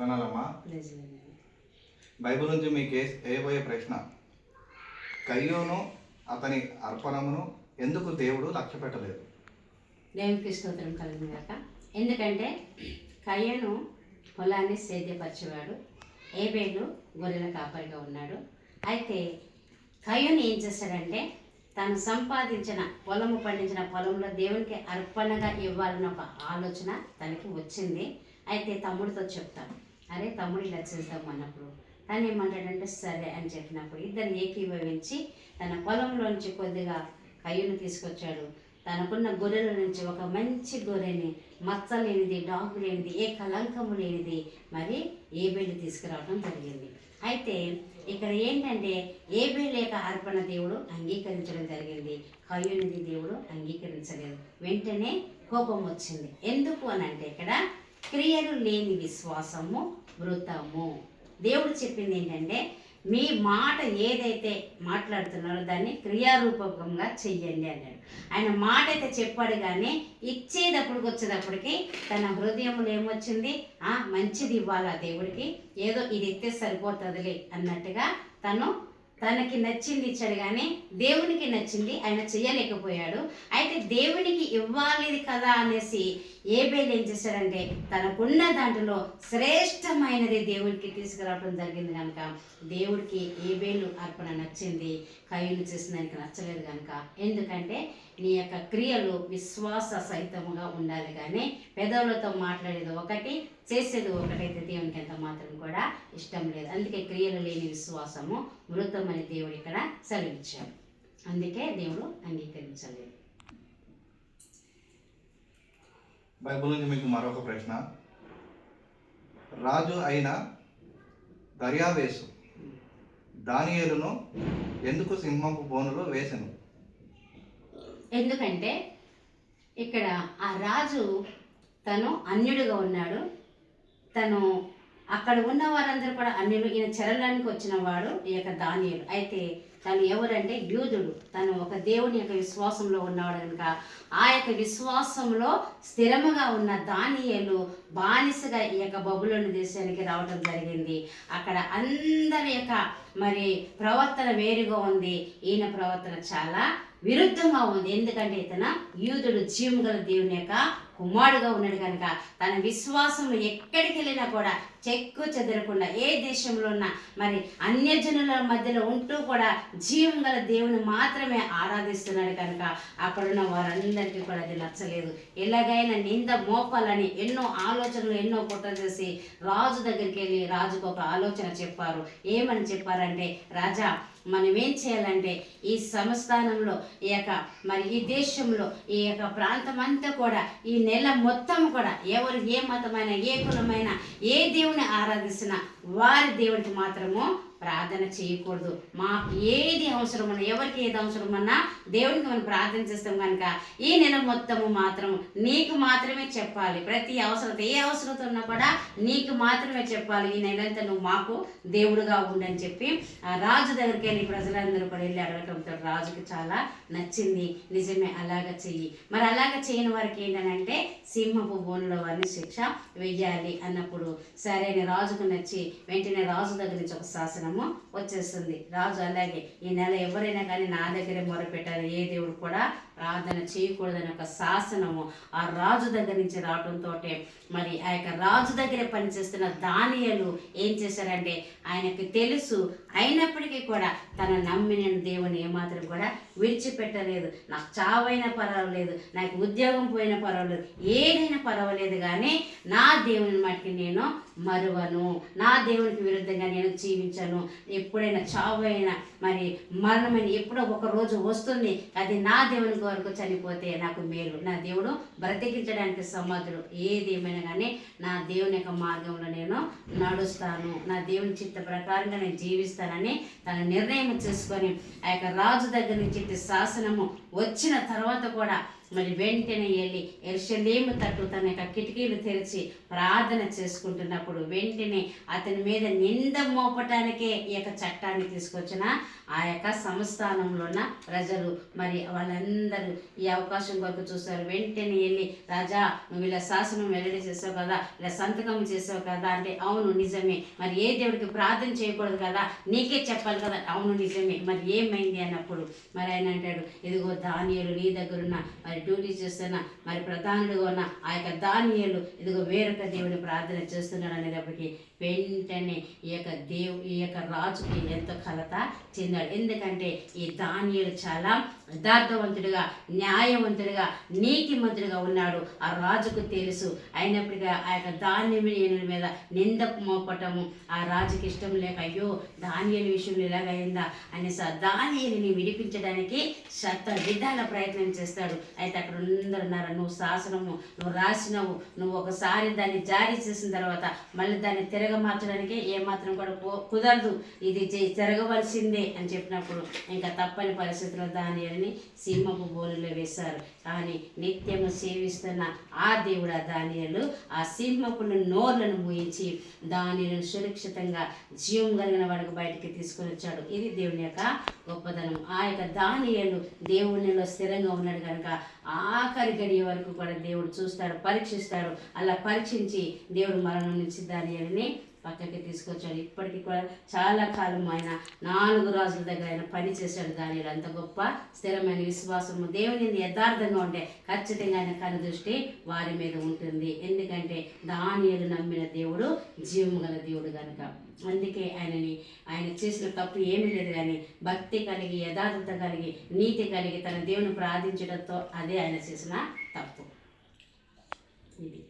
వందనాలమ్మా. Bible నుంచి మీకు ఏ ఏబోయే ప్రశ్న? కయ్యోను అతని అర్పణమును ఎందుకు దేవుడు లక్ష్య పెట్టలేదు? దేవునికి స్తోత్రం గాక. ఎందుకంటే కయ్యను పొలాన్ని సేద్యపరిచేవాడు ఏబేలు గొర్రెల కాపరిగా ఉన్నాడు. అయితే కయ్యను ఏం చేశాడంటే తను సంపాదించిన పొలము పండించిన పొలంలో దేవునికి అర్పణగా ఇవ్వాలన్న ఒక ఆలోచన తనకి వచ్చింది. అయితే తమ్ముడితో చెప్తాను. అరే తమ్ముడు ఇలా చేద్దాం అన్నప్పుడు. తను ఏమంటాడంటే సరే అని చెప్పినప్పుడు ఇద్దరిని ఏకీభవించి తన పొలంలోంచి కొద్దిగా కయ్యను తీసుకొచ్చాడు. తనకున్న గొర్రెల నుంచి ఒక మంచి గొర్రెని మచ్చ లేనిది డాగు లేనిది ఏ కలంకము లేనిది మరి ఏబేలు తీసుకురావడం జరిగింది. అయితే ఇక్కడ ఏంటంటే ఏబేలు లేక అర్పణ దేవుడు అంగీకరించడం జరిగింది. కయ్యునిది దేవుడు అంగీకరించలేదు. వెంటనే కోపం వచ్చింది. ఎందుకు అని అంటే ఇక్కడ క్రియలు లేని విశ్వాసము మృతము దేవుడు చెప్పింది ఏంటంటే మీ మాట ఏదైతే మాట్లాడుతున్నారో దాన్ని క్రియారూపకంగా చెయ్యండి అన్నాడు. ఆయన మాట అయితే చెప్పాడు కానీ ఇచ్చేటప్పుడు వచ్చేటప్పటికి తన హృదయంలో ఏమొచ్చింది? ఆ మంచిది ఇవ్వాలా దేవుడికి? ఏదో ఇది ఇస్తే సరిపోతుందిలే అన్నట్టుగా తను తనకి నచ్చింది ఇచ్చాడు కానీ దేవునికి నచ్చింది ఆయన చేయలేకపోయాడు అయితే దేవునికి ఇవ్వాలి కదా అనేసి ఏబేలు ఏం చేశాడంటే తనకున్న దాంట్లో శ్రేష్టమైనది దేవుడికి తీసుకురావడం జరిగింది కనుక దేవుడికి ఏబేలు అర్పణ నచ్చింది. కయ్యూలు చేసిన దానికి నచ్చలేదు కనుక. ఎందుకంటే నీ యొక్క క్రియలు విశ్వాస సహితముగా ఉండాలి కానీ పెదవులతో మాట్లాడేది ఒకటి చేసేది ఒకటైతే దేవునికి ఎంత మాత్రం కూడా ఇష్టం లేదు. అందుకే క్రియలు లేని విశ్వాసము మృతమని దేవుడు ఇక్కడ సెలవిచ్చాడు. అందుకే దేవుడు అంగీకరించలేదు. బైబుల్ నుంచి మీకు మరొక ప్రశ్న. రాజు అయిన దర్యావేశు దానియేలును ఎందుకు సింహపు బోనులో వేసెను? ఎందుకంటే ఇక్కడ ఆ రాజు తను అన్యుడిగా ఉన్నాడు. తను అక్కడ ఉన్న వారందరూ కూడా అన్యులు. ఈయన చెరలానికి వచ్చిన వాడు ఈ యొక్క దానియుడు అయితే తను ఎవరంటే యూదుడు. తను ఒక దేవుని యొక్క విశ్వాసంలో ఉన్నవాడు కనుక. ఆ యొక్క విశ్వాసంలో స్థిరముగా ఉన్న దానియలు బానిసగా ఈ యొక్క బబులోని దేశానికి రావడం జరిగింది. అక్కడ అందరి యొక్క మరి ప్రవర్తన వేరుగా ఉంది. ఈయన ప్రవర్తన చాలా విరుద్ధంగా ఉంది. ఎందుకంటే ఇతను యూదుడు జీవం గల దేవుని యొక్క కుమారుడుగా ఉన్నాడు కనుక తన విశ్వాసంలో ఎక్కడికి వెళ్ళినా కూడా చెక్కు చెదరకుండా ఏ దేశంలో ఉన్నా మరి అన్యజనుల మధ్యలో ఉంటూ కూడా జీవం గల దేవుని మాత్రమే ఆరాధిస్తున్నాడు కనుక అక్కడున్న వారందరికీ కూడా అది నచ్చలేదు. ఎలాగైనా నింద మోపాలని ఎన్నో ఆలోచనలు ఎన్నో కుట్ర చేసి రాజు దగ్గరికి వెళ్ళి రాజుకు ఒక ఆలోచన చెప్పారు. ఏమని చెప్పారంటే రాజా మనం ఏం చేయాలంటే ఈ సంస్థానంలో ఈ యొక్క మరి ఈ దేశంలో ఈ యొక్క ప్రాంతం అంతా కూడా ఈ నెల మొత్తం కూడా ఎవరు ఏ మతమైన ఏ కులమైన ఏ దేవుని ఆరాధిస్తున్నా వారి దేవుడికి మాత్రము ప్రార్థన చేయకూడదు. మాకు ఏది అవసరమన్నా ఎవరికి ఏది అవసరమన్నా దేవునికి మనం ప్రార్థన చేస్తాం కనుక ఈ నెల మొత్తము మాత్రం నీకు మాత్రమే చెప్పాలి. ప్రతి అవసరత ఏ అవసరత ఉన్నా కూడా నీకు మాత్రమే చెప్పాలి. ఈ నెలంతా నువ్వు మాకు దేవుడుగా ఉండని చెప్పి ఆ రాజు దగ్గరికి వెళ్ళి ప్రజలందరూ కూడా వెళ్ళి అడగటంతో రాజుకి చాలా నచ్చింది. నిజమే అలాగ చెయ్యి. మరి అలాగ చేయని వారికి ఏంటంటే సింహపు బోనులో వారిని శిక్ష వెయ్యాలి అన్నప్పుడు సరే రాజుకు నచ్చి వెంటనే రాజు దగ్గర నుంచి ఒక శాసనము వచ్చేస్తుంది. రాజు అలాగే ఈ నెల ఎవరైనా కానీ నా దగ్గరే మొరపెట్టాలి ఏ దేవుడు కూడా ప్రార్థన చేయకూడదని ఒక శాసనము ఆ రాజు దగ్గర నుంచి రావడంతో మరి ఆ యొక్క రాజు దగ్గర పనిచేస్తున్న దానియలు ఏం చేశారంటే ఆయనకి తెలుసు అయినప్పటికీ కూడా తన నమ్మిన దేవుని ఏమాత్రం కూడా విడిచిపెట్టలేదు. నాకు చావైనా పర్వాలేదు నాకు ఉద్యోగం పోయినా పర్వాలేదు ఏదైనా పర్వాలేదు కానీ నా దేవుని మట్టికి నేను మరువను. నా దేవునికి విరుద్ధంగా నేను జీవించను. ఎప్పుడైనా చావైనా మరి మరణమైన ఎప్పుడో ఒక రోజు వస్తుంది అది నా దేవుని వరకు చనిపోతే నాకు మేలు. నా దేవుడు బ్రతికించడానికి సమర్థుడు ఏది ఏమైనా కానీ నా దేవుని యొక్క మార్గంలో నేను నడుస్తాను. నా దేవుని చిత్త ప్రకారంగా నేను జీవిస్తానని తన నిర్ణయం చేసుకొని ఆ యొక్క రాజు దగ్గర నుంచి శాసనము వచ్చిన తర్వాత కూడా మరి వెంటనే వెళ్ళి ఎరుషలేము తట్టు తన యొక్క కిటికీలు తెరిచి ప్రార్థన చేసుకుంటున్నప్పుడు వెంటనే అతని మీద నింద మోపటానికే ఈ యొక్క చట్టాన్ని తీసుకొచ్చిన ఆ యొక్క సంస్థానంలో ఉన్న ప్రజలు. మరి వాళ్ళందరూ ఈ అవకాశం కొరకు చూస్తారు వెంటనే వెళ్ళి రాజా నువ్వు ఇలా శాసనం వెల్లడి చేసావు కదా ఇలా సంతకం చేసావు కదా అంటే అవును నిజమే. మరి ఏ దేవుడికి ప్రార్థన చేయకూడదు కదా? నీకే చెప్పాలి కదా. అవును నిజమే. మరి ఏమైంది? అన్నప్పుడు మరి ఆయన అంటాడు ఇదిగో ధాన్యాలు నీ దగ్గరున్న మరి మరి డ్యూటీ చేస్తున్న మరి ప్రధానుడుగా ఉన్న ఆ యొక్క దానియలు ఇదిగో వేరొక దేవుని ప్రార్థన చేస్తున్నాడు అనేటప్పటికీ వెంటనే ఈ యొక్క దేవు ఈ యొక్క రాజుకి ఎంతో కలత చెందాడు. ఎందుకంటే ఈ దానియలు చాలా యథార్థవంతుడిగా న్యాయవంతుడిగా నీతిమంతుడిగా ఉన్నాడు. ఆ రాజుకు తెలుసు. అయినప్పటికీ ఆ యొక్క ధాన్యం మీద నింద మోపటము ఆ రాజుకి ఇష్టం లేక అయ్యో ధాన్యాల విషయంలో ఇలాగైందా అనేసి ఆ ధాన్యాన్ని విడిపించడానికి శత విధాల ప్రయత్నం చేస్తాడు. అయితే అక్కడ అందరు ఉన్నారు. నువ్వు శాసనము నువ్వు రాసినవు. నువ్వు ఒకసారి దాన్ని జారీ చేసిన తర్వాత మళ్ళీ దాన్ని తిరగమార్చడానికి ఏమాత్రం కూడా కుదరదు. ఇది తిరగవలసిందే అని చెప్పినప్పుడు ఇంకా తప్పని పరిస్థితిలో దానిని సింహపు బోలులో వేశారు. కానీ నిత్యము సేవిస్తున్న ఆ దేవుడు ఆ దానియలు ఆ సింహపు నోర్లను మూయించి దానిని సురక్షితంగా జీవం కలిగిన వాడికి బయటికి తీసుకొని వచ్చాడు. ఇది దేవుని యొక్క గొప్పదనం ఆ యొక్క దానియలు దేవునిలో స్థిరంగా ఉన్నాడు కనుక ఆఖరి గడియ వరకు కూడా దేవుడు చూస్తాడు పరీక్షిస్తాడు. అలా పరీక్షించి దేవుడు మరణం నుంచి దానియల్ని పక్కకి తీసుకొచ్చాడు. ఇప్పటికీ కూడా చాలా కాలం ఆయన నాలుగు రోజుల దగ్గర ఆయన పని చేశాడు. దాని అంత గొప్ప స్థిరమైన విశ్వాసము దేవుని యథార్థంగా ఉంటే ఖచ్చితంగా ఆయన కను దృష్టి వారి మీద ఉంటుంది. ఎందుకంటే దానియలు నమ్మిన దేవుడు జీవము గల దేవుడు కనుక అందుకే ఆయనని ఆయన చేసిన తప్పు ఏమీ లేదు కానీ భక్తి కలిగి యథార్థత కలిగి నీతి కలిగి తన దేవుని ప్రార్థించడంతో అదే ఆయన చేసిన తప్పు. ఇది.